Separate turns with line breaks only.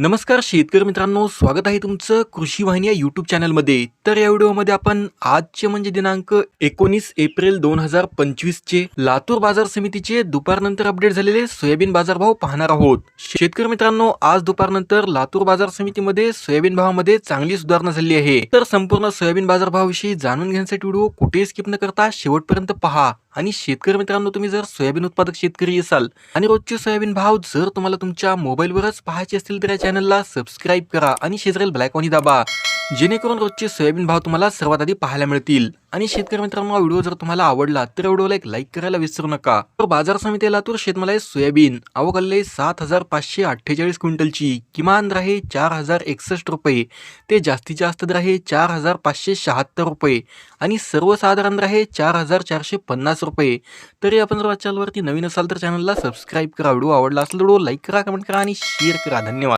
नमस्कार शेतकरी मित्रांनो स्वागत आहे तुमचं कृषी वाहिनी या यूट्यूब चॅनलमध्ये तर या व्हिडिओमध्ये आपण आजचे म्हणजे दिनांक एकोणीस एप्रिल दोन हजार पंचवीसचे लातूर बाजार समितीचे दुपारनंतर अपडेट झालेले सोयाबीन बाजारभाव पाहणार आहोत. शेतकरी मित्रांनो आज दुपारनंतर लातूर बाजार समितीमध्ये सोयाबीन भावामध्ये चांगली सुधारणा झाली आहे. तर संपूर्ण सोयाबीन बाजारभावाविषयी जाणून घेण्यासाठी व्हिडिओ कुठेही स्किप न करता शेवटपर्यंत पहा. आणि शेतकरी मित्रांनो तुम्ही जर सोयाबीन उत्पादक शेतकरी असाल आणि रोजचे सोयाबीन भाव जर तुम्हाला तुमच्या मोबाईलवरच पाहायचे असतील तर या चॅनलला सबस्क्राईब करा आणि शेजारील ब्लॅकवानी दाबा. जेणेकरून रोजचे सोयाबीन भाव तुम्हाला सर्वात आधी पाहायला मिळतील. आणि शेतकरी मित्रांनो हा व्हिडिओ जर तुम्हाला आवडला तर व्हिडिओला एक लाईक करायला विसरू नका. तर बाजार समिती लातूर शेतमालाय सोयाबीन अवघडले सात हजार पाचशे अठ्ठेचाळीस क्विंटलची किमान दर आहे चार हजार एकसष्ट रुपये. ते जास्तीत जास्त दर आहे चार हजार पाचशे शहात्तर रुपये. आणि सर्वसाधारण दर आहे चार हजार चारशे पन्नास रुपये. तरी आपण जर चॅनलवरती नवीन असाल तर चॅनलला सबस्क्राईब करा. व्हिडिओ आवडला असेल व्हिडिओ लाईक करा कमेंट करा आणि शेअर करा. धन्यवाद.